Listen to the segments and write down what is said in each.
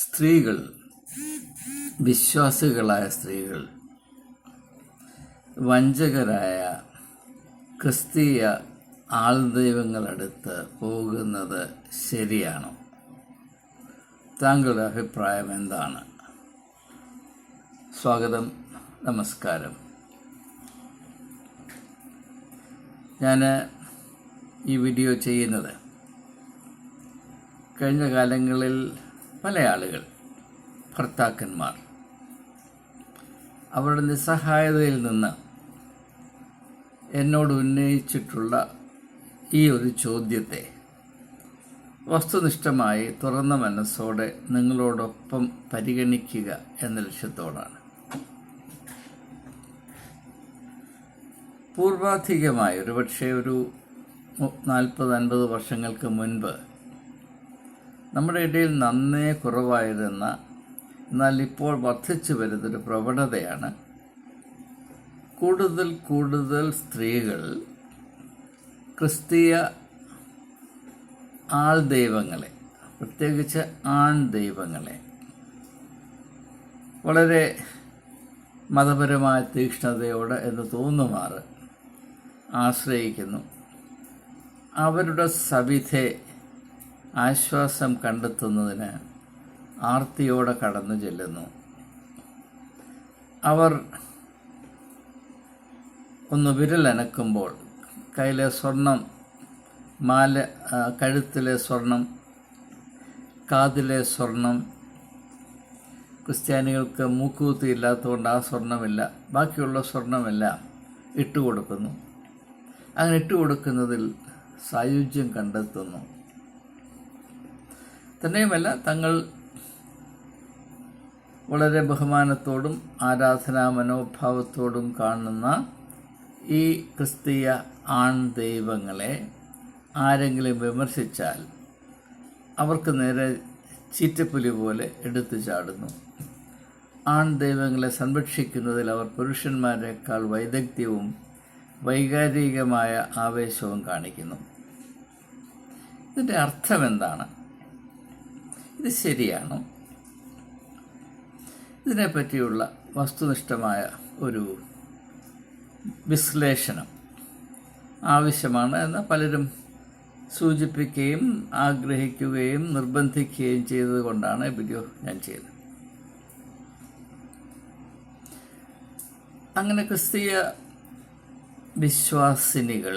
സ്ത്രീകൾ വിശ്വാസികളായ സ്ത്രീകൾ വഞ്ചകരായ ക്രിസ്തീയ ആൾദൈവങ്ങളടുത്ത് പോകുന്നത് ശരിയാണോ? താങ്കളുടെ അഭിപ്രായം എന്താണ്? സ്വാഗതം നമസ്കാരം. ഞാൻ ഈ വീഡിയോ ചെയ്യുന്നത് കഴിഞ്ഞ കാലങ്ങളിൽ പല ആളുകൾ ഭർത്താക്കന്മാർ. അവരുടെ നിസ്സഹായതയിൽ നിന്ന് എന്നോട് ഉന്നയിച്ചിട്ടുള്ള ഈ ഒരു ചോദ്യത്തെ വസ്തുനിഷ്ഠമായി തുറന്ന മനസ്സോടെ നിങ്ങളോടൊപ്പം പരിഗണിക്കുക എന്ന ലക്ഷ്യത്തോടാണ്. പൂർവാധികമായി ഒരുപക്ഷെ ഒരു നാൽപ്പത് അൻപത് വർഷങ്ങൾക്ക് മുൻപ് നമ്മുടെ ഇടയിൽ നന്നേ കുറവായിരുന്ന എന്നാൽ ഇപ്പോൾ വർദ്ധിച്ചു വരുന്നൊരു പ്രവണതയാണ്. കൂടുതൽ കൂടുതൽ സ്ത്രീകൾ ക്രിസ്തീയ ആൾ ദൈവങ്ങളെ പ്രത്യേകിച്ച് ആൺ ദൈവങ്ങളെ വളരെ മതപരമായ തീക്ഷ്ണതയോടെ എന്ന് തോന്നുമാറ് ആശ്രയിക്കുന്നു. അവരുടെ സവിധെ ആശ്വാസം കണ്ടെത്തുന്നതിന് ആർത്തിയോടെ കടന്നു ചെല്ലുന്നു. അവർ ഒന്ന് വിരലനക്കുമ്പോൾ കയ്യിലെ സ്വർണം മാല കഴുത്തിലെ സ്വർണം കാതിലെ സ്വർണം ക്രിസ്ത്യാനികൾക്ക് മൂക്കുകുത്തി ഇല്ലാത്തതുകൊണ്ട് ആ സ്വർണമില്ല ബാക്കിയുള്ള സ്വർണമെല്ലാം ഇട്ടുകൊടുക്കുന്നു. അങ്ങനെ ഇട്ടുകൊടുക്കുന്നതിൽ സായുജ്യം കണ്ടെത്തുന്നു. തന്നെയുമല്ല തങ്ങൾ വളരെ ബഹുമാനത്തോടും ആരാധനാ മനോഭാവത്തോടും കാണുന്ന ഈ ക്രിസ്തീയ ആൺ ദൈവങ്ങളെ ആരെങ്കിലും വിമർശിച്ചാൽ അവർക്ക് നേരെ ചീറ്റപ്പുലി പോലെ എടുത്തു ചാടുന്നു. ആൺ ദൈവങ്ങളെ സംരക്ഷിക്കുന്നതിൽ അവർ പുരുഷന്മാരെക്കാൾ വൈദഗ്ധ്യവും വൈകാരികമായ ആവേശവും കാണിക്കുന്നു. ഇതിന്റെ അർത്ഥം എന്താണ് ഇത് ശരിയാണോ. ഇതിനെപ്പറ്റിയുള്ള വസ്തുനിഷ്ഠമായ ഒരു വിശ്ലേഷണം ആവശ്യമാണ് എന്ന് പലരും സൂചിപ്പിക്കുകയും ആഗ്രഹിക്കുകയും നിർബന്ധിക്കുകയും ചെയ്തതുകൊണ്ടാണ് വീഡിയോ ഞാൻ ചെയ്തത്. അങ്ങനെ ക്രിസ്തീയ വിശ്വാസിനികൾ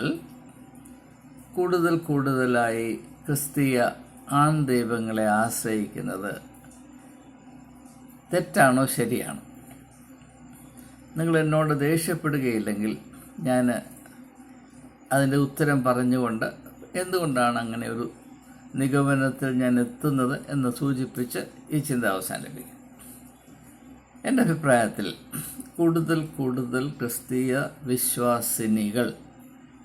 കൂടുതൽ കൂടുതലായി ക്രിസ്തീയ ആൺ ദൈവങ്ങളെ ആശ്രയിക്കുന്നത് തെറ്റാണോ ശരിയാണോ? നിങ്ങൾ എന്നോട് ദേഷ്യപ്പെടുകയില്ലെങ്കിൽ ഞാൻ അതിന്റെ ഉത്തരം പറഞ്ഞുകൊണ്ട് എന്തുകൊണ്ടാണ് അങ്ങനെ ഒരു നിഗമനത്തിൽ ഞാൻ എത്തുന്നത് എന്ന് സൂചിപ്പിച്ച് ഈ ചിന്ത അവസാനിപ്പിക്കും. എന്റെ അഭിപ്രായത്തിൽ കൂടുതൽ കൂടുതൽ ക്രിസ്തീയ വിശ്വാസിനികൾ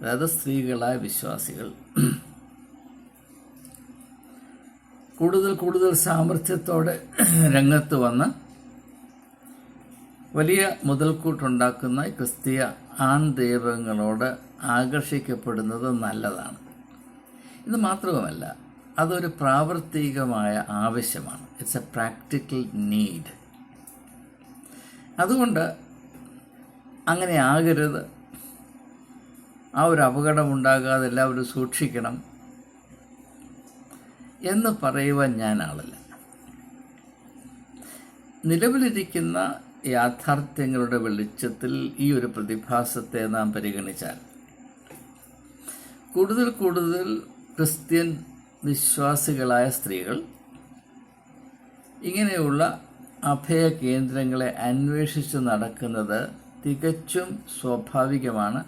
അതായത് സ്ത്രീകളായ വിശ്വാസികൾ കൂടുതൽ കൂടുതൽ സാമർഥ്യത്തോടെ രംഗത്ത് വന്ന് വലിയ മുതൽക്കൂട്ടുണ്ടാക്കുന്ന ക്രിസ്തീയ ആൺ ദൈവങ്ങളോട് ആകർഷിക്കപ്പെടുന്നത് നല്ലതാണ്. ഇത് മാത്രവുമല്ല അതൊരു പ്രാവർത്തികമായ ആവശ്യമാണ്. ഇറ്റ്സ് എ പ്രാക്ടിക്കൽ നീഡ് അതുകൊണ്ട് അങ്ങനെ ആകരുത്. ആ ഒരു അപകടം ഉണ്ടാകാതെ എല്ലാവരും സൂക്ഷിക്കണം. എന്ന് പറയുവാൻ ഞാൻ ആളല്ല. നിലവിലിരിക്കുന്ന യാഥാർത്ഥ്യങ്ങളുടെ വെളിച്ചത്തിൽ ഈ ഒരു പ്രതിഭാസത്തെ നാം പരിഗണിച്ചാൽ കൂടുതൽ കൂടുതൽ ക്രിസ്ത്യൻ വിശ്വാസികളായ സ്ത്രീകൾ ഇങ്ങനെയുള്ള അഭയ കേന്ദ്രങ്ങളെ അന്വേഷിച്ച് നടക്കുന്നത് തികച്ചും സ്വാഭാവികമാണ്.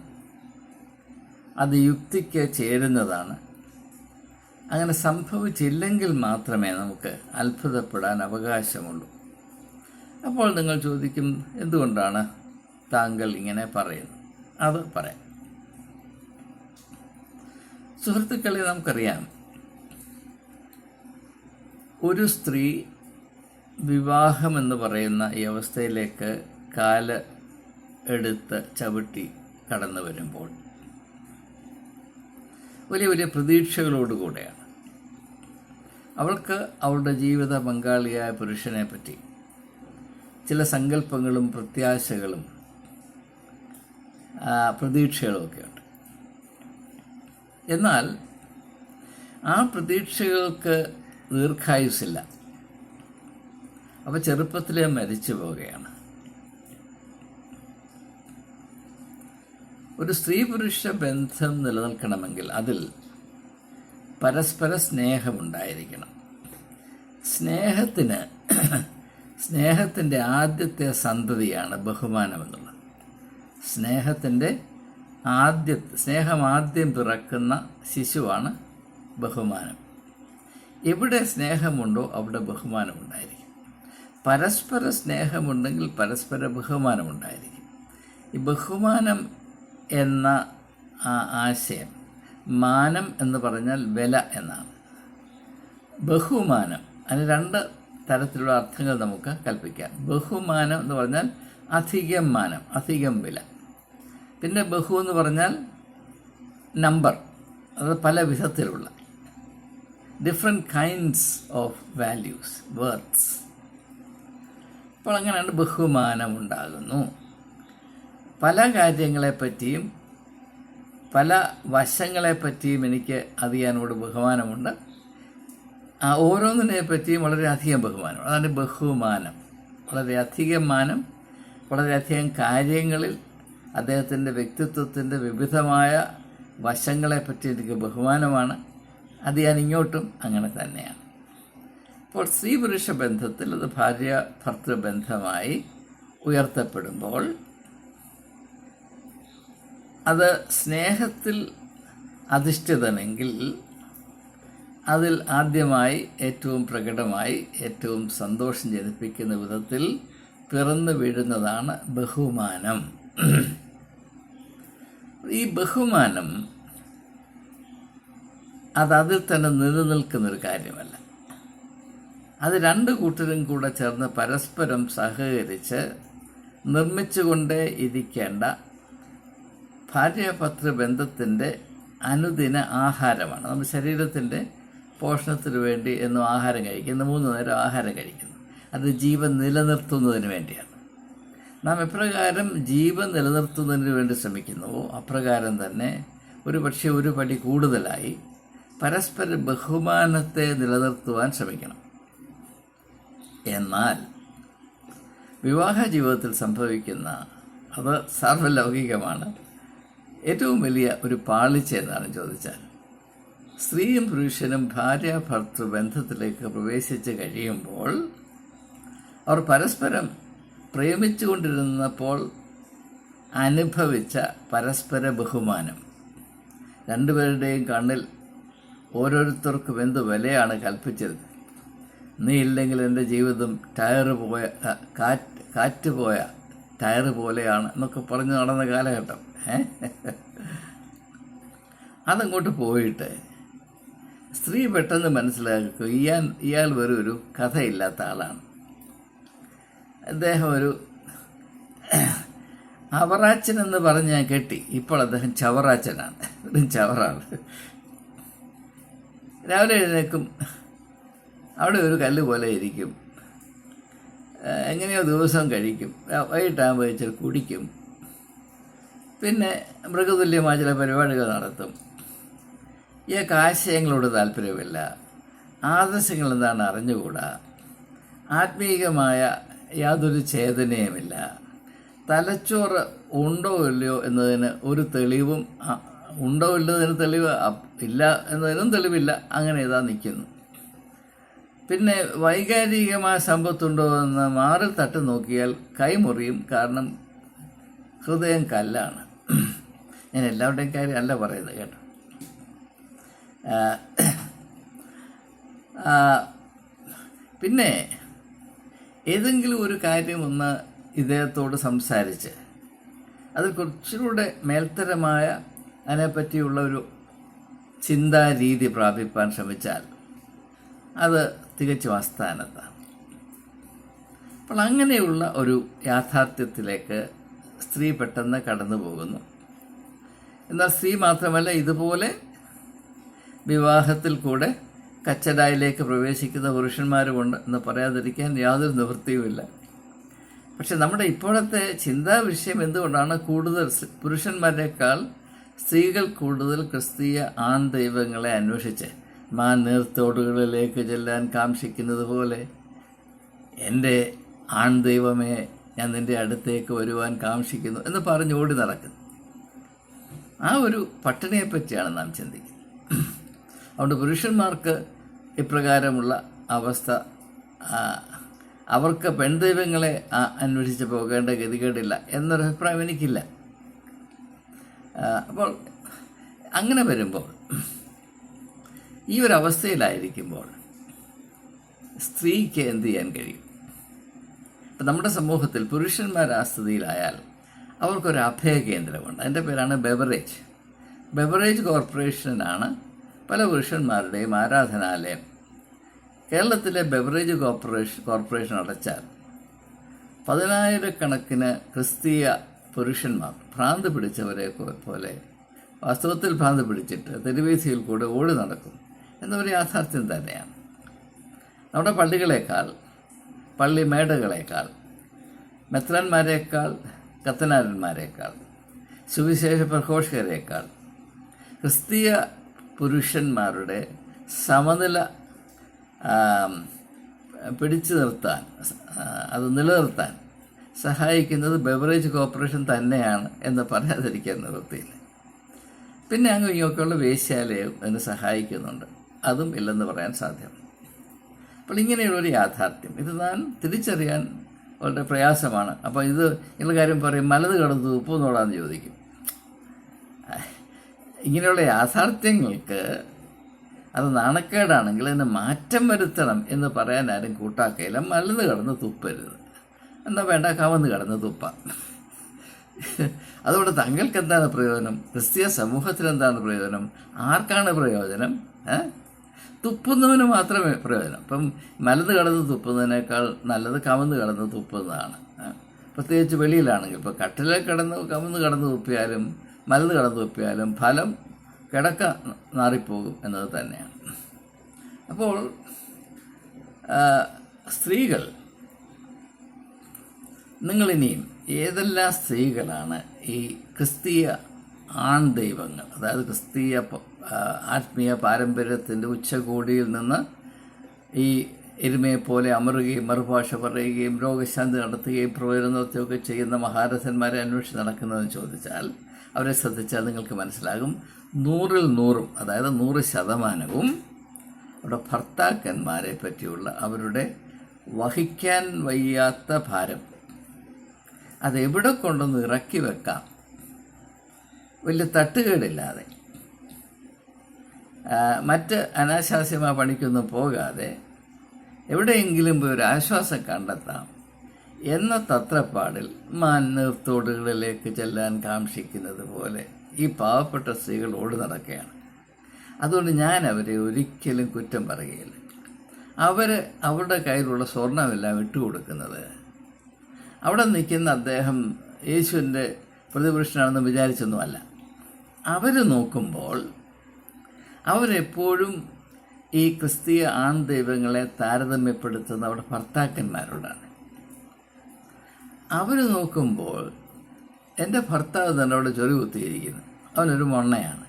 അത് യുക്തിക്ക് ചേരുന്നതാണ്. അങ്ങനെ സംഭവിച്ചില്ലെങ്കിൽ മാത്രമേ നമുക്ക് അത്ഭുതപ്പെടാൻ അവകാശമുള്ളൂ. അപ്പോൾ നിങ്ങൾ ചോദിക്കും എന്തുകൊണ്ടാണ് താങ്കൾ ഇങ്ങനെ പറയുന്നത്? അത് പറയാം. സുഹൃത്തുക്കളെ നമുക്കറിയാം. ഒരു സ്ത്രീ വിവാഹമെന്ന് പറയുന്ന ഈ അവസ്ഥയിലേക്ക് കാൽ എടുത്ത് ചവിട്ടി കടന്നു വരുമ്പോൾ വലിയ വലിയ പ്രതീക്ഷകളോടുകൂടെയാണ്. അവൾക്ക് അവളുടെ ജീവിത പങ്കാളിയായ പുരുഷനെ പറ്റി ചില സങ്കല്പങ്ങളും പ്രത്യാശകളും പ്രതീക്ഷകളുമൊക്കെയുണ്ട് എന്നാൽ ആ പ്രതീക്ഷകൾക്ക് ദീർഘായുസില്ല അവ ചെറുപ്പത്തിലേ മരിച്ചു പോവുകയാണ്. ഒരു സ്ത്രീ പുരുഷ ബന്ധം നിലനിൽക്കണമെങ്കിൽ അതിൽ പരസ്പര സ്നേഹമുണ്ടായിരിക്കണം. സ്നേഹത്തിന് സ്നേഹത്തിന്റെ ആദ്യത്തെ സന്തതിയാണ് ബഹുമാനമെന്നുള്ളത്. സ്നേഹത്തിന്റെ ആദ്യ സ്നേഹം ആദ്യം പിറക്കുന്ന ശിശുവാണ് ബഹുമാനം. എവിടെ സ്നേഹമുണ്ടോ അവിടെ ബഹുമാനമുണ്ടായിരിക്കും. പരസ്പര സ്നേഹമുണ്ടെങ്കിൽ പരസ്പര ബഹുമാനമുണ്ടായിരിക്കും. ഈ ബഹുമാനം എന്ന ആശയം മാനം എന്ന് പറഞ്ഞാൽ വില എന്നാണ്. ബഹുമാനം അതിന് രണ്ട് തരത്തിലുള്ള അർത്ഥങ്ങൾ നമുക്ക് കൽപ്പിക്കാം. ബഹുമാനം എന്ന് പറഞ്ഞാൽ അധികം മാനം അധികം വില. പിന്നെ ബഹു എന്ന് പറഞ്ഞാൽ നമ്പർ അത് പല വിധത്തിലുള്ള. Different kinds of values words അപ്പോൾ അങ്ങനെയാണ് ബഹുമാനം ഉണ്ടാകുന്നു. പല കാര്യങ്ങളെപ്പറ്റിയും പല വശങ്ങളെപ്പറ്റിയും എനിക്ക് അറിയാനോട് ബഹുമാനമുണ്ട്. ആ ഓരോന്നിനെ പറ്റിയും വളരെയധികം ബഹുമാനം അതാണ് ബഹുമാനം. വളരെയധികം മാനം വളരെയധികം കാര്യങ്ങളിൽ അദ്ദേഹത്തിന്റെ വ്യക്തിത്വത്തിന്റെ വിവിധമായ വശങ്ങളെപ്പറ്റി എനിക്ക് ബഹുമാനമാണ്. അത് ഞാൻ ഇങ്ങോട്ടും അങ്ങനെ തന്നെയാണ്. അപ്പോൾ സ്ത്രീ പുരുഷ ബന്ധത്തിൽ അത് ഭാര്യ ഭർത്തൃ ബന്ധമായി ഉയർത്തപ്പെടുമ്പോൾ അത് സ്നേഹത്തിൽ അധിഷ്ഠിതനെങ്കിൽ അതിൽ ആദ്യമായി ഏറ്റവും പ്രകടമായി ഏറ്റവും സന്തോഷം ജനിപ്പിക്കുന്ന വിധത്തിൽ പിറന്നു വീഴുന്നതാണ് ബഹുമാനം. ഈ ബഹുമാനം അത് അതിൽ തന്നെ നിലനിൽക്കുന്നൊരു കാര്യമല്ല. അത് രണ്ട് കൂട്ടരും കൂടെ ചേർന്ന് പരസ്പരം സഹകരിച്ച് നിർമ്മിച്ചുകൊണ്ടേ ഇരിക്കേണ്ട ഭാര്യാപത്ര ബന്ധത്തിന്റെ അനുദിന ആഹാരമാണ്. നമ്മുടെ ശരീരത്തിന്റെ പോഷണത്തിന് വേണ്ടി എന്നും ആഹാരം കഴിക്കുന്നു മൂന്ന് നേരം ആഹാരം കഴിക്കുന്നു. അത് ജീവൻ നിലനിർത്തുന്നതിന് വേണ്ടിയാണ്. നാം എപ്രകാരം ജീവൻ നിലനിർത്തുന്നതിന് വേണ്ടി ശ്രമിക്കുന്നുവോ അപ്രകാരം തന്നെ ഒരു പക്ഷേ ഒരു പടി കൂടുതലായി പരസ്പര ബഹുമാനത്തെ നിലനിർത്തുവാൻ ശ്രമിക്കണം. എന്നാൽ വിവാഹ ജീവിതത്തിൽ സംഭവിക്കുന്ന അത് സാർവലൗകികമാണ്. ഏറ്റവും വലിയ ഒരു പാളിച്ച എന്നാണ് ചോദിച്ചാൽ സ്ത്രീയും പുരുഷനും ഭാര്യ ഭർത്തൃ ബന്ധത്തിലേക്ക് പ്രവേശിച്ച് കഴിയുമ്പോൾ അവർ പരസ്പരം പ്രേമിച്ചുകൊണ്ടിരുന്നപ്പോൾ അനുഭവിച്ച പരസ്പര ബഹുമാനം രണ്ടുപേരുടെയും കണ്ണിൽ ഓരോരുത്തർക്കും എന്ത് വിലയാണ് കൽപ്പിച്ചത് നീ ഇല്ലെങ്കിൽ എന്റെ ജീവിതം ടയർ പോയ കാറ്റ് കാറ്റ് പോയ ടയർ പോലെയാണ് എന്നൊക്കെ പറഞ്ഞു നടന്ന കാലഘട്ടം? അതങ്ങോട്ട് പോയിട്ട് സ്ത്രീ പെട്ടെന്ന് മനസ്സിലാക്കും ഇയാൾ ഇയാൾ വെറും ഒരു കഥയില്ലാത്ത ആളാണ്. അദ്ദേഹം ഒരു അവറാച്ചൻ എന്ന് പറഞ്ഞ് ഞാൻ കെട്ടി. ഇപ്പോൾ അദ്ദേഹം ചവറാച്ചനാണ്. ഒരു ചവറാണ്. രാവിലെ എഴുന്നേക്കും അവിടെ ഒരു കല്ല് പോലെ ഇരിക്കും. എങ്ങനെയോ ദിവസം കഴിക്കും. വൈകിട്ടാകുമ്പോൾ ഇച്ചിരി കുടിക്കും. പിന്നെ മൃഗതുല്യമായ ചില പരിപാടികൾ നടത്തും. ഇയാൾക്ക് ആശയങ്ങളോട് താല്പര്യമില്ല. ആദർശങ്ങൾ എന്താണ് അറിഞ്ഞുകൂടാ? ആത്മീയമായ യാതൊരു ചേതനയുമില്ല തലച്ചോറ് ഉണ്ടോ ഇല്ലയോ എന്നതിന് ഒരു തെളിവും ഉണ്ടോ ഇല്ലതിന് തെളിവ് ഇല്ല എന്നതിനും തെളിവില്ല. അങ്ങനെ ഇതാ നിൽക്കുന്നു. പിന്നെ വൈകാരികമായ സമ്പത്തുണ്ടോ എന്ന് മാറിൽ തട്ട് നോക്കിയാൽ കൈമുറിയും കാരണം ഹൃദയം കല്ലാണ്. ഞാൻ എല്ലാവരുടെയും കാര്യം അല്ല പറയുന്നത് കേട്ടോ. പിന്നെ ഏതെങ്കിലും ഒരു കാര്യം ഒന്ന് ഇദ്ദേഹത്തോട് സംസാരിച്ച് അതിൽ കുറച്ചുകൂടെ മേൽത്തരമായ അതിനെപ്പറ്റിയുള്ള ഒരു ചിന്താരീതി പ്രാപിപ്പാൻ ശ്രമിച്ചാൽ അത് തികച്ചും അസ്ഥാനത്താണ് അപ്പോൾ അങ്ങനെയുള്ള ഒരു യാഥാർത്ഥ്യത്തിലേക്ക് സ്ത്രീ പെട്ടെന്ന് കടന്നു പോകുന്നു. എന്നാൽ സ്ത്രീ മാത്രമല്ല ഇതുപോലെ വിവാഹത്തിൽ കൂടെ കച്ചടായിലേക്ക് പ്രവേശിക്കുന്ന പുരുഷന്മാരുമുണ്ട് എന്ന് പറയാതിരിക്കാൻ യാതൊരു നിവൃത്തിയുമില്ല. പക്ഷെ നമ്മുടെ ഇപ്പോഴത്തെ ചിന്താ വിഷയം എന്തുകൊണ്ടാണ് കൂടുതൽ പുരുഷന്മാരെക്കാൾ സ്ത്രീകൾ കൂടുതൽ ക്രിസ്തീയ ആൺ ദൈവങ്ങളെ അന്വേഷിച്ച്? മാ നീർത്തോടുകളിലേക്ക് ചെല്ലാൻ കാംക്ഷിക്കുന്നത് പോലെ എന്റെ ആൺ ദൈവമേ ഞാൻ നിന്റെ അടുത്തേക്ക് വരുവാൻ കാക്ഷിക്കുന്നു എന്ന് പറഞ്ഞ് ഓടി നടക്കുന്നു. ആ ഒരു പട്ടിണിയെ പറ്റിയാണ് നാം ചിന്തിക്കുന്നത്. അതുകൊണ്ട് പുരുഷന്മാർക്ക് ഇപ്രകാരമുള്ള അവസ്ഥ അവർക്ക് പെൺദൈവങ്ങളെ അന്വേഷിച്ച് പോകേണ്ട ഗതികേടില്ല എന്നൊരു അഭിപ്രായം എനിക്കില്ല. അപ്പോൾ അങ്ങനെ വരുമ്പോൾ ഈ ഒരു അവസ്ഥയിലായിരിക്കുമ്പോൾ സ്ത്രീക്ക് എന്ത് ചെയ്യാൻ കഴിയും? ഇപ്പം നമ്മുടെ സമൂഹത്തിൽ പുരുഷന്മാർ ആ സ്ഥിതിയിലായാൽ അവർക്കൊരു അഭയ കേന്ദ്രമുണ്ട്. അതിന്റെ പേരാണ് ബെവറേജ് ബെവറേജ് കോർപ്പറേഷനാണ് പല പുരുഷന്മാരുടെയും ആരാധനാലയം. കേരളത്തിലെ ബെവറേജ് കോർപ്പറേഷൻ കോർപ്പറേഷൻ അടച്ചാൽ പതിനായിരക്കണക്കിന് ക്രിസ്തീയ പുരുഷന്മാർ ഭ്രാന്ത് പിടിച്ചവരെ പോലെ വാസ്തവത്തിൽ ഭ്രാന്ത് പിടിച്ചിട്ട് തെരുവീഥിയിൽ കൂടെ ഓടി നടക്കും. എന്നൊരു യാഥാർത്ഥ്യം തന്നെയാണ്. നമ്മുടെ പള്ളികളേക്കാൾ പള്ളി മെത്രന്മാരേക്കാൾ കത്തനാരന്മാരെക്കാൾ സുവിശേഷ പ്രഘോഷകരേക്കാൾ ക്രിസ്തീയ പുരുഷന്മാരുടെ സമനില പിടിച്ചു നിർത്താൻ അത് നിലനിർത്താൻ സഹായിക്കുന്നത് ബെവറേജ് കോർപ്പറേഷൻ തന്നെയാണ് എന്ന് പറയാതിരിക്കാൻ നിവൃത്തിയില്ല. പിന്നെ അങ്ങ് ഇങ്ങോട്ടുള്ള വേശ്യാലയം അതിന് സഹായിക്കുന്നുണ്ട്. അതും ഇല്ലെന്ന് പറയാൻ സാധ്യമല്ല. അപ്പോൾ ഇങ്ങനെയുള്ളൊരു യാഥാർത്ഥ്യം. ഇത് താൻ തിരിച്ചറിയാൻ വളരെ പ്രയാസമാണ്. അപ്പോൾ ഇത് ഇങ്ങനെ കാര്യം പറയും മലത് കടന്നു ഉപ്പ് നോടാന്ന് ചോദിക്കും. ഇങ്ങനെയുള്ള യാഥാർത്ഥ്യങ്ങൾക്ക് അത് നാണക്കേടാണെങ്കിൽ അതിന് മാറ്റം വരുത്തണം എന്ന് പറയാൻ ആരും കൂട്ടാക്കയില്ല. മലത് കടന്ന് തുപ്പരുത്. എന്നാൽ വേണ്ട കവന്ന് കടന്ന് തുപ്പാം. അതുകൊണ്ട് തങ്ങൾക്ക് എന്താണ് പ്രയോജനം? ക്രിസ്തീയ സമൂഹത്തിന് എന്താണ് പ്രയോജനം? ആർക്കാണ് പ്രയോജനം? ഏ? തുപ്പുന്നവന് മാത്രമേ പ്രയോജനം. ഇപ്പം മലന്ന് കടന്ന് തുപ്പുന്നതിനേക്കാൾ നല്ലത് കവന്ന് കടന്ന് തുപ്പുന്നതാണ്. പ്രത്യേകിച്ച് വെളിയിലാണെങ്കിൽ. ഇപ്പോൾ കട്ടിലെ കിടന്ന് കവന്ന് കടന്ന് തുപ്പിയാലും മലന്ന് കടന്ന് തുപ്പിയാലും ഫലം കിടക്ക നാറിപ്പോകും എന്നത് തന്നെയാണ്. അപ്പോൾ സ്ത്രീകൾ നിങ്ങളിനിയും ഏതെല്ലാം സ്ത്രീകളാണ് ഈ ക്രിസ്തീയ ആൺ ദൈവങ്ങൾ അതായത് ക്രിസ്തീയ ആത്മീയ പാരമ്പര്യത്തിന്റെ ഉച്ചകോടിയിൽ നിന്ന് ഈ എരുമയെ പോലെ അമറുകയും മറുഭാഷ പറയുകയും രോഗശാന്തി നടത്തുകയും പ്രവചനത്തെയൊക്കെ ചെയ്യുന്ന മഹാരഥന്മാരെ അന്വേഷിച്ച് നടക്കുന്നതെന്ന് ചോദിച്ചാൽ അവരെ ശ്രദ്ധിച്ചാൽ നിങ്ങൾക്ക് മനസ്സിലാകും. നൂറിൽ നൂറും അതായത് നൂറ് ശതമാനവും അവിടെ ഭർത്താക്കന്മാരെ പറ്റിയുള്ള അവരുടെ വഹിക്കാൻ വയ്യാത്ത ഭാരം അതെവിടെ കൊണ്ടൊന്ന് ഇറക്കി വെക്കാം? വലിയ തട്ടുകേടില്ലാതെ. മറ്റ് അനാശാസ്യമായ പണിക്കൊന്നും പോകാതെ എവിടെയെങ്കിലും പോയി ഒരു ആശ്വാസം കണ്ടെത്താം എന്ന തത്രപ്പാടിൽ മാനത്തോടുകളിലേക്ക് ചെല്ലാൻ കാക്ഷിക്കുന്നത് പോലെ ഈ പാവപ്പെട്ട സ്ത്രീകൾ ഓടി നടക്കുകയാണ്. അതുകൊണ്ട് ഞാൻ അവരെ ഒരിക്കലും കുറ്റം പറയുകയില്ല. അവർ അവരുടെ കയ്യിലുള്ള സ്വർണമെല്ലാം ഇട്ടുകൊടുക്കുന്നത്. അവിടെ നിൽക്കുന്ന അദ്ദേഹം യേശുവിന്റെ പ്രതിപുരുഷനാണെന്ന് വിചാരിച്ചൊന്നുമല്ല. അവർ നോക്കുമ്പോൾ അവരെപ്പോഴും ഈ ക്രിസ്തീയ ആൺ ദൈവങ്ങളെ താരതമ്യപ്പെടുത്തുന്ന അവിടെ ഭർത്താക്കന്മാരോടാണ്. അവർ നോക്കുമ്പോൾ എന്റെ ഭർത്താവ് തന്നെ അവിടെ ചൊറി കുത്തിയിരിക്കുന്നു. അവനൊരു മൊണ്ണയാണ്.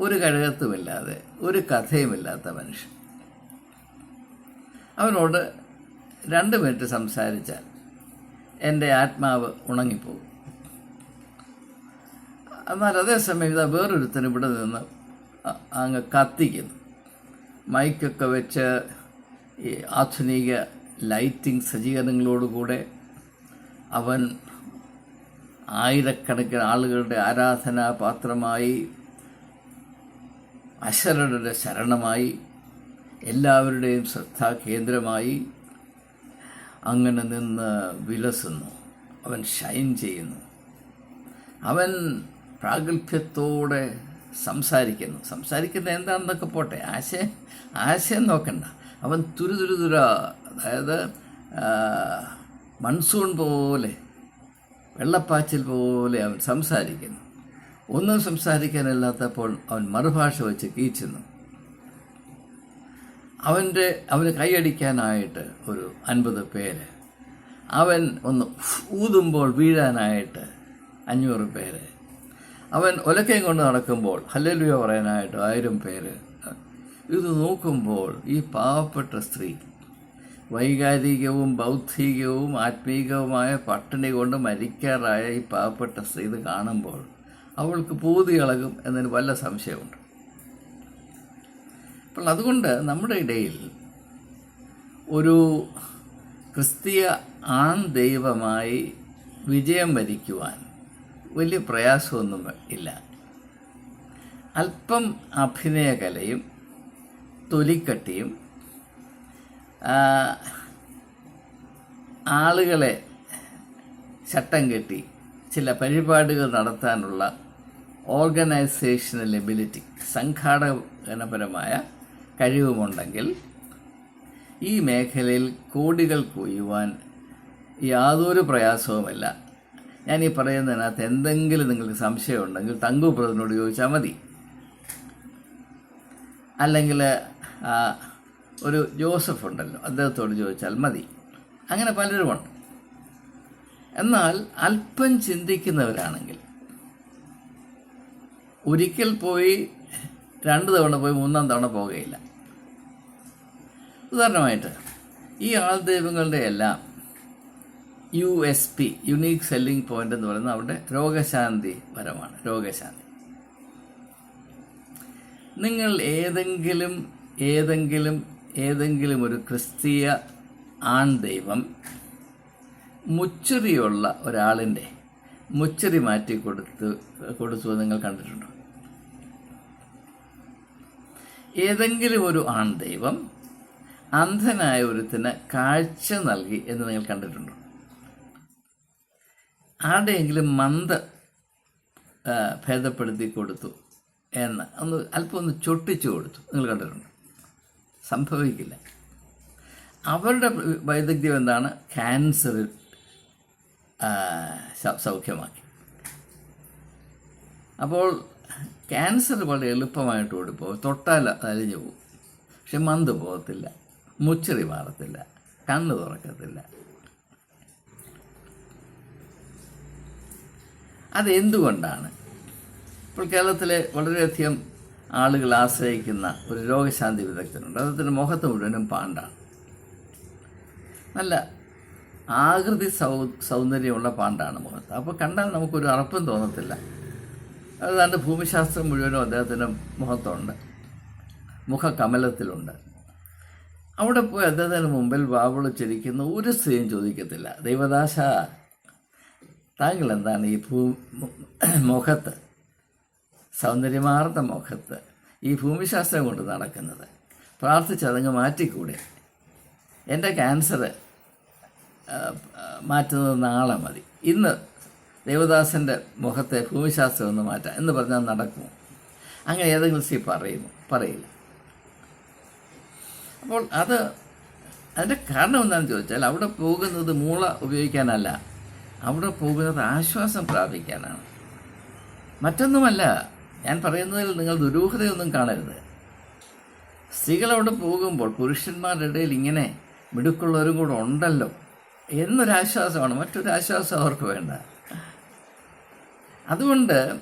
ഒരു കഴകത്തുമില്ലാതെ ഒരു കഥയുമില്ലാത്ത മനുഷ്യൻ. അവനോട് രണ്ട് മിനിറ്റ് സംസാരിച്ചാൽ എന്റെ ആത്മാവ് ഉണങ്ങിപ്പോകും. എന്നാൽ അതേസമയം ഇതാ വേറൊരുത്തൻ ഇവിടെ നിന്ന് അങ്ങ് കത്തിക്കുന്നു. മൈക്കൊക്കെ വെച്ച് ഈ ആധുനിക ലൈറ്റിംഗ് സജ്ജീകരണങ്ങളോടുകൂടെ അവൻ ആയിരക്കണക്കിന് ആളുകളുടെ ആരാധനാപാത്രമായി അശരണരുടെ ശരണമായി എല്ലാവരുടെയും ശ്രദ്ധാകേന്ദ്രമായി അങ്ങനെ നിന്ന് വിലസുന്നു. അവൻ ഷൈൻ ചെയ്യുന്നു. അവൻ പ്രാഗൽഭ്യത്തോടെ സംസാരിക്കുന്നു. സംസാരിക്കുന്ന എന്താണെന്നൊക്കെ പോട്ടെ. ആശയം ആശയം നോക്കണ്ട. അവൻ തുരുതുരുതുര അതായത് മൺസൂൺ പോലെ വെള്ളപ്പാച്ചിൽ പോലെ അവൻ സംസാരിക്കുന്നു. ഒന്നും സംസാരിക്കാനില്ലാത്തപ്പോൾ അവൻ മറുഭാഷ വെച്ച് കീച്ചുന്നു. അവന്റെ അവന് കൈയടിക്കാനായിട്ട് ഒരു അൻപത് പേര്. അവൻ ഒന്ന് ഊതുമ്പോൾ വീഴാനായിട്ട് അഞ്ഞൂറ് പേര്. അവൻ ഒലക്കയും കൊണ്ട് നടക്കുമ്പോൾ ഹല്ലലുയ പറയാനായിട്ട് ആയിരം പേര്. ഇത് നോക്കുമ്പോൾ ഈ പാവപ്പെട്ട സ്ത്രീ വൈകാരികവും ബൗദ്ധികവും ആത്മീകവുമായ പട്ടിണി കൊണ്ട് മരിക്കാറായ ഈ പാവപ്പെട്ട സ്ത്രീ ഇത് കാണുമ്പോൾ അവൾക്ക് പൂതി ഇളകും എന്നതിന് വല്ല സംശയമുണ്ട്. അപ്പോൾ അതുകൊണ്ട് നമ്മുടെ ഇടയിൽ ഒരു ക്രിസ്തീയ ആൺ ദൈവമായി വിജയം വരിക്കുവാൻ വലിയ പ്രയാസമൊന്നും ഇല്ല. അല്പം അഭിനയകലയും തൊലിക്കട്ടിയും ആളുകളെ ചട്ടം കെട്ടി ചില പരിപാടികൾ നടത്താനുള്ള ഓർഗനൈസേഷണൽ എബിലിറ്റി സംഘാടനപരമായ കഴിവുമുണ്ടെങ്കിൽ ഈ മേഖലയിൽ കോടികൾ കൊയ്യുവാൻ യാതൊരു പ്രയാസവുമില്ല. ഞാൻ ഈ പറയുന്നതിനകത്ത് എന്തെങ്കിലും നിങ്ങൾക്ക് സംശയമുണ്ടെങ്കിൽ തങ്കു ബ്രദറിനോട് ചോദിച്ചാൽ മതി. അല്ലെങ്കിൽ ഒരു ജോസഫ് ഉണ്ടല്ലോ അദ്ദേഹത്തോട് ചോദിച്ചാൽ മതി. അങ്ങനെ പലരുമുണ്ട് എന്നാൽ അല്പം ചിന്തിക്കുന്നവരാണെങ്കിൽ ഒരിക്കൽ പോയി രണ്ട് തവണ പോയി മൂന്നാം തവണ പോകുകയില്ല ഉദാഹരണമായിട്ട് ഈ ആൾ ദൈവങ്ങളുടെ എല്ലാം U S P unique selling point എന്ന് പറയുന്നത് അവിടെ രോഗശാന്തി പരമാണ് രോഗശാന്തി. നിങ്ങൾ ഏതെങ്കിലും ഏതെങ്കിലും ഏതെങ്കിലും ഒരു ക്രിസ്തീയ ആൺ ദൈവം മുച്ചറിയുള്ള ഒരാളിന്റെ മുച്ചറി മാറ്റി കൊടുത്ത് കൊടുത്തു നിങ്ങൾ കണ്ടിട്ടുണ്ടോ? ഏതെങ്കിലും ഒരു ആൺ ദൈവം അന്ധനായ ഒരുത്തിന് കാഴ്ച നൽകി എന്ന് നിങ്ങൾ കണ്ടിട്ടുണ്ടോ? ആരുടെയെങ്കിലും മന്ദ ഭേദപ്പെടുത്തി കൊടുത്തു എന്ന് ഒന്ന് അല്പം ഒന്ന് ചൊട്ടിച്ചു കൊടുത്തു. നിങ്ങൾ കണ്ടിട്ടുണ്ട്. സംഭവിക്കില്ല. അവരുടെ വൈദഗ്ധ്യം എന്താണ്? ക്യാൻസർ സൗഖ്യമാക്കി. അപ്പോൾ ക്യാൻസർ വളരെ എളുപ്പമായിട്ട് ഓടിപ്പോകും. തൊട്ടാൽ അലിഞ്ഞു പോകും. പക്ഷെ മന്ത് പോകത്തില്ല മുച്ചറി മാറത്തില്ല. കണ്ണ് തുറക്കത്തില്ല. അതെന്തുകൊണ്ടാണ്? ഇപ്പോൾ കേരളത്തിലെ വളരെയധികം ആളുകൾ ആശ്രയിക്കുന്ന ഒരു രോഗശാന്തി വിദഗ്ധനുണ്ട്. അദ്ദേഹത്തിന്റെ മുഖത്ത് മുഴുവനും പാണ്ടാണ്. നല്ല ആകൃതി സൗ സൗന്ദര്യമുള്ള പാണ്ടാണ് മുഖത്ത്. അപ്പോൾ കണ്ടാൽ നമുക്കൊരു അറപ്പും തോന്നത്തില്ല. അതുകൊണ്ട് ഭൂമിശാസ്ത്രം മുഴുവനും അദ്ദേഹത്തിന്റെ മുഖത്തുണ്ട്. മുഖകമലത്തിലുണ്ട്. അവിടെ പോയി അദ്ദേഹത്തിന് മുമ്പിൽ ചിരിക്കുന്ന. ഒരു സ്ത്രീയും ചോദിക്കത്തില്ല. ദൈവദാശ താങ്കൾ എന്താണ് ഈ ഭൂ മുഖത്ത് സൗന്ദര്യമാർന്ന മുഖത്ത് ഈ ഭൂമിശാസ്ത്രം കൊണ്ട് നടക്കുന്നത്? പ്രാർത്ഥിച്ചതങ്ങ് മാറ്റിക്കൂടെ? എന്റെ ക്യാൻസർ മാറ്റുന്നത് നാളെ മതി. ഇന്ന് ദേവദാസന്റെ മുഖത്തെ ഭൂമിശാസ്ത്രം ഒന്ന് മാറ്റാം എന്ന് പറഞ്ഞാൽ നടക്കുമോ? അങ്ങനെ ഏതെങ്കിലും സി പറയുമോ? പറയില്ല. അപ്പോൾ അത് അതിന്റെ കാരണം എന്താണെന്ന് ചോദിച്ചാൽ അവിടെ പോകുന്നത് മൂള ഉപയോഗിക്കാനല്ല. അവിടെ പോകുന്നത് ആശ്വാസം പ്രാപിക്കാനാണ്. മറ്റൊന്നുമല്ല ഞാൻ പറയുന്നതിൽ നിങ്ങൾ ദുരൂഹതയൊന്നും കാണരുത്. സ്ത്രീകൾ അവിടെ പോകുമ്പോൾ പുരുഷന്മാരുടെ ഇടയിൽ ഇങ്ങനെ മിടുക്കുള്ളവരും കൂടെ ഉണ്ടല്ലോ എന്നൊരാശ്വാസമാണ്. മറ്റൊരു ആശ്വാസം അവർക്ക് വേണ്ട. അതുകൊണ്ട്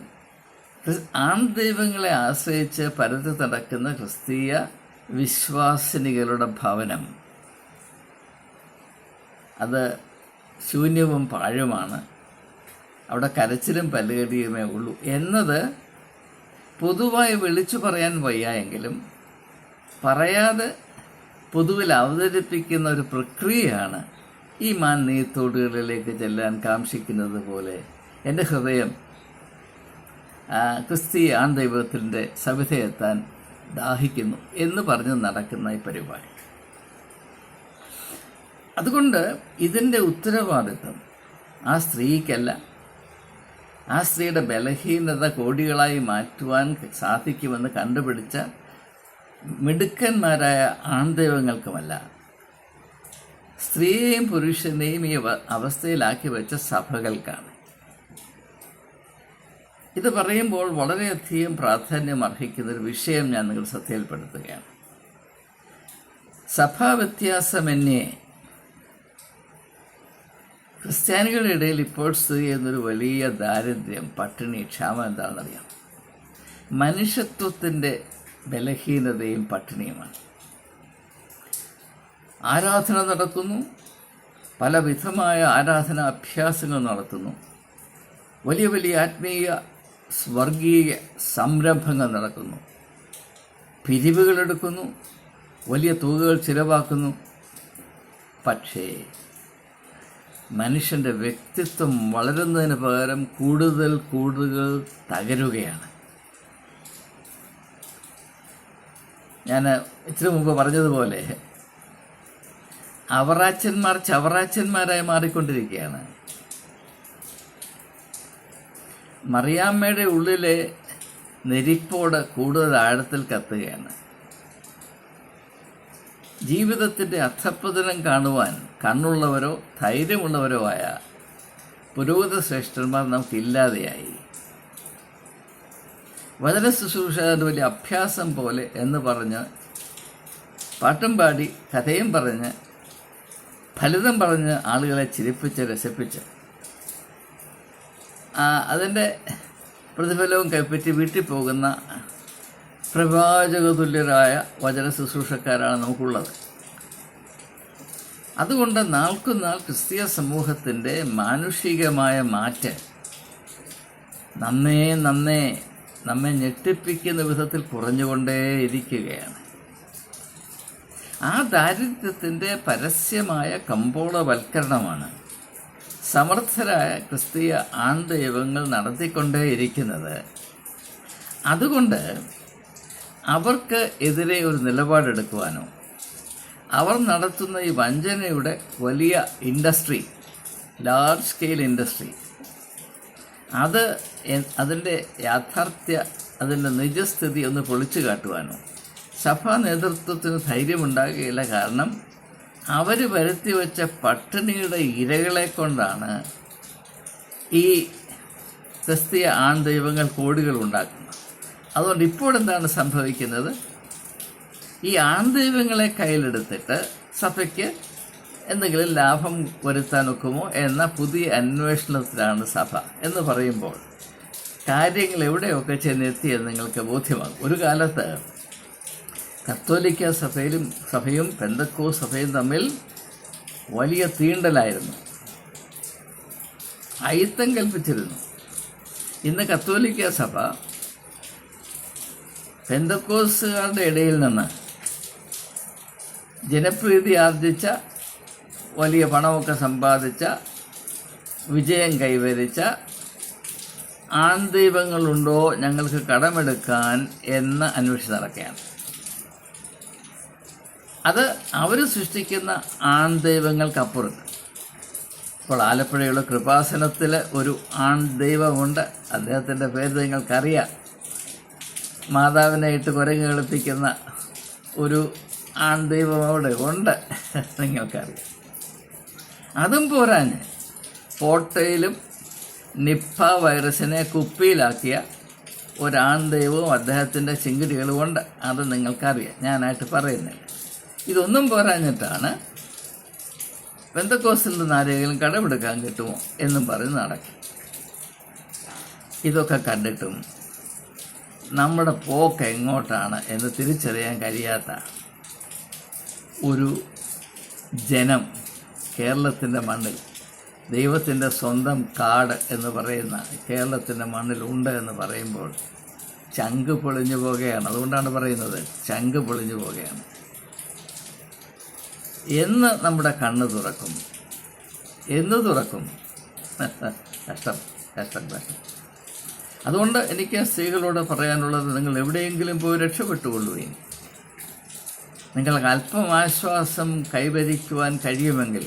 ആൺദൈവങ്ങളെ ആശ്രയിച്ച് പരത്തി നടക്കുന്ന ക്രിസ്തീയ വിശ്വാസിനികളുടെ ഭവനം. അത് ശൂന്യവും പാഴുമാണ്. അവിടെ കരച്ചിലും പല്ലുകടിയുമേ ഉള്ളൂ. എന്നത് പൊതുവായി വിളിച്ചു പറയാൻ വയ്യ എങ്കിലും പറയാതെ പൊതുവിൽ അവതരിപ്പിക്കുന്ന ഒരു പ്രക്രിയയാണ് ഈ മാൻ നീത്തോടുകളിലേക്ക് ചെല്ലാൻ കാംക്ഷിക്കുന്നത് പോലെ. എന്റെ ഹൃദയം ക്രിസ്തീയ ആൺ ദൈവത്തിന്റെ സവിധയെത്താൻ ദാഹിക്കുന്നു എന്ന് പറഞ്ഞ് നടക്കുന്ന ഈ പരിപാടി. അതുകൊണ്ട് ഇതിന്റെ ഉത്തരവാദിത്വം ആ സ്ത്രീക്കല്ല. ആ സ്ത്രീയുടെ ബലഹീനത കോടികളായി മാറ്റുവാൻ സാധിക്കുമെന്ന് കണ്ടുപിടിച്ച മിടുക്കന്മാരായ ആൺദൈവങ്ങൾക്കുമല്ല. സ്ത്രീയെയും പുരുഷനെയും ഈ അവ- അവസ്ഥയിലാക്കി വെച്ച സഭകൾക്കാണ്. ഇത് പറയുമ്പോൾ വളരെയധികം പ്രാധാന്യം അർഹിക്കുന്ന ഒരു വിഷയം ഞാൻ നിങ്ങൾ ശ്രദ്ധയിൽപ്പെടുത്തുകയാണ്. സഭാവ്യത്യാസമെന്നേ ക്രിസ്ത്യാനികളുടെ ഇടയിൽ ഇപ്പോൾ സ്ഥിതി ചെയ്യുന്നൊരു വലിയ ദാരിദ്ര്യം പട്ടിണി ക്ഷാമം എന്താണെന്നറിയാം. മനുഷ്യത്വത്തിന്റെ ബലഹീനതയും പട്ടിണിയുമാണ്. ആരാധന നടക്കുന്നു പല വിധമായ ആരാധന അഭ്യാസങ്ങൾ നടത്തുന്നു. വലിയ വലിയ ആത്മീയ സ്വർഗീയ സംരംഭങ്ങൾ നടക്കുന്നു. പിരിവുകളെടുക്കുന്നു വലിയ തുകകൾ ചിലവാക്കുന്നു. പക്ഷേ മനുഷ്യന്റെ വ്യക്തിത്വം വളരുന്നതിന് പകരം കൂടുതൽ കൂടുതൽ തകരുകയാണ്. ഞാൻ ഇത്തിരി മുമ്പ് പറഞ്ഞതുപോലെ അവറാച്ചന്മാർ ചവറാച്ചന്മാരായി മാറിക്കൊണ്ടിരിക്കുകയാണ്. മറിയാമ്മയുടെ ഉള്ളിലെ നെരിപ്പോട് കൂടുതൽ ആഴത്തിൽ കത്തുകയാണ്. ജീവിതത്തിന്റെ അധപ്പതനം കാണുവാൻ കണ്ണുള്ളവരോ ധൈര്യമുള്ളവരോ ആയ പുരോഗത ശ്രേഷ്ഠന്മാർ നമുക്കില്ലാതെയായി. വചന ശുശ്രൂഷ വലിയ അഭ്യാസം പോലെ എന്ന് പറഞ്ഞ് പാട്ടും പാടി കഥയും പറഞ്ഞ് ഫലിതം പറഞ്ഞ് ആളുകളെ ചിരിപ്പിച്ച് രസിപ്പിച്ച് അതിന്റെ പ്രതിഫലവും കൈപ്പറ്റി വീട്ടിൽ പോകുന്ന പ്രവാചകതുല്യരായ വചന ശുശ്രൂഷക്കാരാണ് നമുക്കുള്ളത്. അതുകൊണ്ട് നാൾക്കുനാൾ ക്രിസ്തീയ സമൂഹത്തിന്റെ മാനുഷികമായ മാറ്റം നന്നേ നന്നേ നമ്മെ ഞെട്ടിപ്പിക്കുന്ന വിധത്തിൽ കുറഞ്ഞുകൊണ്ടേയിരിക്കുകയാണ്. ആ ദാരിദ്ര്യത്തിന്റെ പരസ്യമായ കമ്പോളവൽക്കരണമാണ് സമർത്ഥരായ ക്രിസ്തീയ ആൺദൈവങ്ങൾ നടത്തിക്കൊണ്ടേയിരിക്കുന്നത്. അതുകൊണ്ട് അവർക്ക് എതിരെ ഒരു നിലപാടെടുക്കുവാനോ അവർ നടത്തുന്ന ഈ വഞ്ചനയുടെ വലിയ ഇൻഡസ്ട്രി ലാർജ് സ്കെയിൽ ഇൻഡസ്ട്രി അത് അതിന്റെ യാഥാർത്ഥ്യ അതിന്റെ നിജസ്ഥിതി ഒന്ന് പൊളിച്ചു കാട്ടുവാനോ? സഭാ നേതൃത്വത്തിന് ധൈര്യമുണ്ടാകുകയില്ല കാരണം അവർ വരുത്തി വച്ച പട്ടിണിയുടെ ഇരകളെ കൊണ്ടാണ് ഈ ക്രിസ്തീയ ആൺ ദൈവങ്ങൾ കോടികൾ ഉണ്ടാക്കുന്നത്. അതുകൊണ്ട് ഇപ്പോൾ എന്താണ് സംഭവിക്കുന്നത്? ഈ ആൺദൈവങ്ങളെ കയ്യിലെടുത്തിട്ട് സഭയ്ക്ക് എന്തെങ്കിലും ലാഭം വരുത്താൻ ഒക്കുമോ എന്ന പുതിയ അന്വേഷണത്തിലാണ് സഭ എന്ന് പറയുമ്പോൾ കാര്യങ്ങൾ എവിടെയൊക്കെ ചെന്നെത്തിയെന്ന് നിങ്ങൾക്ക് ബോധ്യമാകും. ഒരു കാലത്ത് കത്തോലിക്ക സഭയിലും സഭയും പെന്തക്കോ സഭയും തമ്മിൽ വലിയ തീണ്ടലായിരുന്നു. അയിത്തം കൽപ്പിച്ചിരുന്നു. ഇന്ന് കത്തോലിക്ക സഭ പെന്തക്കോസുകാരുടെ ഇടയിൽ നിന്ന് ജനപ്രീതി ആർജിച്ച വലിയ പണമൊക്കെ സമ്പാദിച്ച വിജയം കൈവരിച്ച ആൺദൈവങ്ങളുണ്ടോ ഞങ്ങൾക്ക് കടമെടുക്കാൻ എന്ന് അന്വേഷിച്ച് നടക്കുകയാണ് അത് അവർ സൃഷ്ടിക്കുന്ന ആൺദൈവങ്ങൾക്കപ്പുറം ഇപ്പോൾ ആലപ്പുഴയുള്ള കൃപാസനത്തിൽ ഒരു ആൺദൈവമുണ്ട്. അദ്ദേഹത്തിന്റെ പേര് നിങ്ങൾക്കറിയാം. മാതാവിനെ ഇട്ട് കുരങ്ങ് കളിപ്പിക്കുന്ന ഒരു ആൺദൈവം അവിടെ ഉണ്ട്. നിങ്ങൾക്കറിയാം. അതും പോരാഞ്ഞ് ഫോട്ടോയിലും നിപ്പ വൈറസിനെ കുപ്പിയിലാക്കിയ ഒരാൺദൈവവും അദ്ദേഹത്തിന്റെ ചിങ്കിടികളുമുണ്ട് അത് നിങ്ങൾക്കറിയാം. ഞാനായിട്ട് പറയുന്നില്ല. ഇതൊന്നും പോരാഞ്ഞിട്ടാണ് ബന്ധക്കോസിൽ നിന്ന് ആരെങ്കിലും കടമെടുക്കാൻ കിട്ടുമോ എന്നും പറഞ്ഞ് നടക്കും. ഇതൊക്കെ കണ്ടിട്ടും നമ്മുടെ പോക്ക് എങ്ങോട്ടാണ് എന്ന് തിരിച്ചറിയാൻ കഴിയാത്ത ഒരു ജനം കേരളത്തിന്റെ മണ്ണിൽ ദൈവത്തിന്റെ സ്വന്തം കാട് എന്ന് പറയുന്ന കേരളത്തിന്റെ മണ്ണിൽ ഉണ്ട് എന്ന് പറയുമ്പോൾ ചങ്ക് പൊളിഞ്ഞു പോകുകയാണ് അതുകൊണ്ടാണ് പറയുന്നത് ചങ്ക് പൊളിഞ്ഞു പോകുകയാണ് എന്ന് നമ്മുടെ കണ്ണ് തുറക്കും. എന്ന് തുറക്കും. കഷ്ടം കഷ്ടം കഷ്ടം. അതുകൊണ്ട് എനിക്ക് സ്ത്രീകളോട് പറയാനുള്ളത് നിങ്ങൾ എവിടെയെങ്കിലും പോയി രക്ഷപ്പെട്ടുകൊള്ളുകയും നിങ്ങൾക്ക് അല്പം ആശ്വാസം കൈവരിക്കുവാൻ കഴിയുമെങ്കിൽ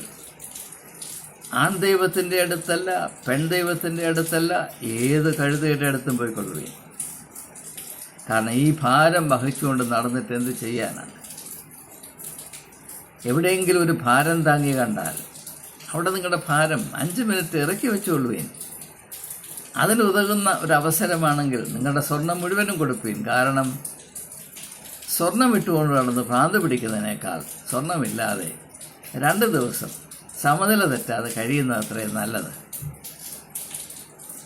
ആൺ ദൈവത്തിന്റെ അടുത്തല്ല പെൺ ദൈവത്തിന്റെ അടുത്തല്ല ഏത് കഴുതയുടെ അടുത്തും പോയിക്കൊള്ളുകയും കാരണം ഈ ഭാരം വഹിച്ചുകൊണ്ട് നടന്നിട്ട് എന്ത് ചെയ്യാനാണ്? എവിടെയെങ്കിലും ഒരു ഭാരം താങ്ങി കണ്ടാൽ അവിടെ നിങ്ങളുടെ ഭാരം അഞ്ച് മിനിറ്റ് ഇറക്കി വെച്ചുകൊള്ളുകയും അതിനുതകുന്ന ഒരവസരമാണെങ്കിൽ നിങ്ങളുടെ സ്വർണം മുഴുവനും കൊടുക്കുകയും. കാരണം സ്വർണം ഇട്ടുകൊണ്ട് നടന്ന് ഭ്രാന്ത് പിടിക്കുന്നതിനേക്കാൾ സ്വർണമില്ലാതെ രണ്ട് ദിവസം സമനില തെറ്റാതെ കഴിയുന്നത് അത്രയും നല്ലത്.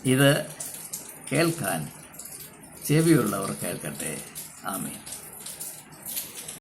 ഇത് കേൾക്കാൻ ചെവിയുള്ളവർ കേൾക്കട്ടെ. ആമീൻ.